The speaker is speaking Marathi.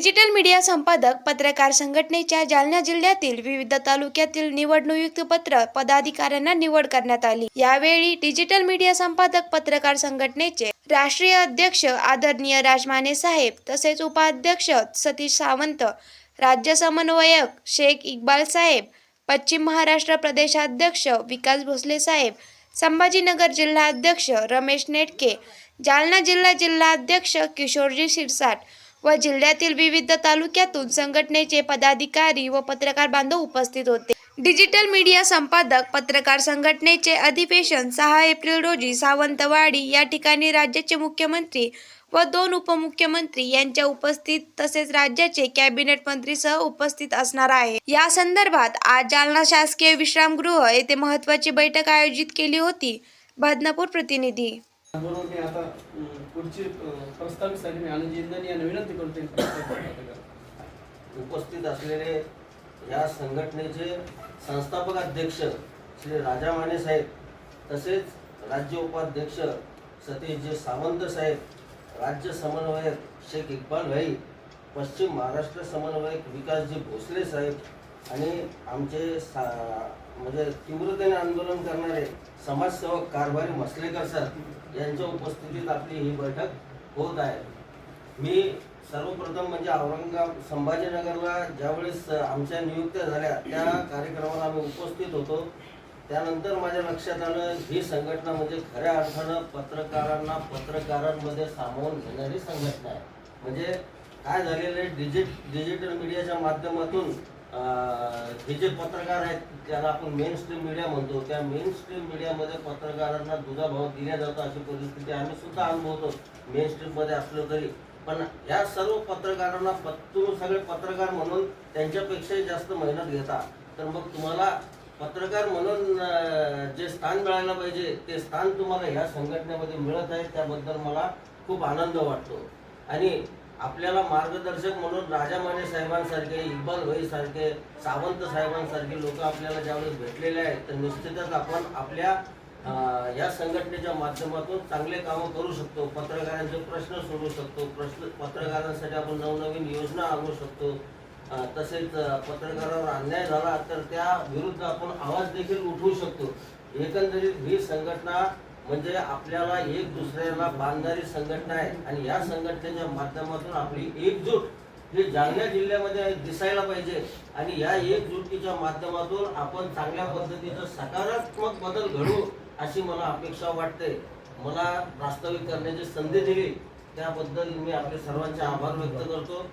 डिजिटल मीडिया संपादक पत्रकार संघटनेच्या जालना जिल्ह्यातील विविध तालुक्यातील निवडणूक पत्र पदाधिकाऱ्यांना निवड करण्यात आली. यावेळी डिजिटल मीडिया संपादक पत्रकार संघटनेचे राष्ट्रीय अध्यक्ष आदरणीय राजमाने साहेब तसेच उपाध्यक्ष सतीश सावंत राज्य समन्वयक शेख इक्बाल साहेब पश्चिम महाराष्ट्र प्रदेशाध्यक्ष विकास भोसले साहेब संभाजीनगर जिल्हाध्यक्ष रमेश नेटके जालना जिल्हा जिल्हाध्यक्ष किशोरजी शिरसाट व जिल्ह्यातील विविध तालुक्यातून संघटनेचे पदाधिकारी व पत्रकार बांधव उपस्थित होते. डिजिटल मीडिया संपादक पत्रकार संघटनेचे अधिवेशन सहा एप्रिल रोजी सावंतवाडी या ठिकाणी राज्याचे मुख्यमंत्री व दोन उपमुख्यमंत्री यांच्या उपस्थित तसेच राज्याचे कॅबिनेट मंत्रीसह उपस्थित असणार आहे. या संदर्भात आज जालना शासकीय विश्रामगृह येथे महत्वाची बैठक आयोजित केली होती. बदनापूर प्रतिनिधी बरोबर मी आता पुढची प्रस्तावितसाठी मी आनंद इंदानी यांना विनंती करतो उपस्थित असलेले या संघटनेचे संस्थापक अध्यक्ष श्री राजा माने साहेब तसेच राज्य उपाध्यक्ष सतीशजी सावंत साहेब राज्य समन्वयक शेख इक्बाल भाई पश्चिम महाराष्ट्र समन्वयक विकासजी भोसले साहेब आणि आमचे सा म्हणजे तीव्रतेने आंदोलन करणारे समाजसेवक कारभारी मसलेकर सर यांच्या उपस्थितीत आपली ही बैठक होत आहे. मी सर्वप्रथम म्हणजे औरंगाबाद संभाजीनगरला ज्यावेळेस आमच्या नियुक्त्या झाल्या त्या कार्यक्रमाला आम्ही उपस्थित होतो. त्यानंतर माझ्या लक्षात आलं ही संघटना म्हणजे खऱ्या अर्थानं पत्रकारांना पत्रकारांमध्ये सामावून घेणारी संघटना आहे. म्हणजे काय झालेलं आहे डिजिट डिजिटल मीडियाच्या माध्यमातून हे जे पत्रकार आहेत ज्याला आपण मेन स्ट्रीम मीडिया म्हणतो त्या मेन स्ट्रीम मीडियामध्ये पत्रकारांना दुजाभाव दिला जातो अशी परिस्थिती आम्ही सुद्धा अनुभवतो मेन स्ट्रीममध्ये असलो तरी. पण या सर्व पत्रकारांना पत- तुम्ही सगळे पत्रकार म्हणून त्यांच्यापेक्षाही जास्त मेहनत घेता. तर मग तुम्हाला पत्रकार म्हणून जे स्थान मिळायला पाहिजे ते स्थान तुम्हाला ह्या संघटनेमध्ये मिळत आहे त्याबद्दल मला खूप आनंद वाटतो. आणि आपल्याला मार्गदर्शक म्हणून राजा माने साहेबांसारखे इकबाल भाई सारखे सावंत साहेबांसारखे लोक आपल्याला ज्यावेळेस भेटलेले आहेत तर निश्चितच आपण आपल्या या संघटनेच्या माध्यमातून चांगले कामं करू शकतो. पत्रकारांचे प्रश्न सोडू शकतो. प्रश्न पत्रकारांसाठी आपण नवनवीन योजना आणू शकतो. तसेच पत्रकारावर अन्याय झाला तर त्या विरुद्ध आपण आवाज देखील उठवू शकतो. एकंदरीत ही संघटना म्हणजे आपल्याला एक दुसऱ्याला बांधणारी संघटना आहे आणि या संघटनेच्या माध्यमातून आपली एकजूट ही जालना जिल्ह्यामध्ये दिसायला पाहिजे आणि या एकजुटीच्या माध्यमातून आपण चांगल्या पद्धतीचा सकारात्मक बदल घडू अशी मला अपेक्षा वाटते. मला प्रास्ताविक करण्याची संधी दिली. त्याबद्दल मी आपले सर्वांचे आभार व्यक्त करतो.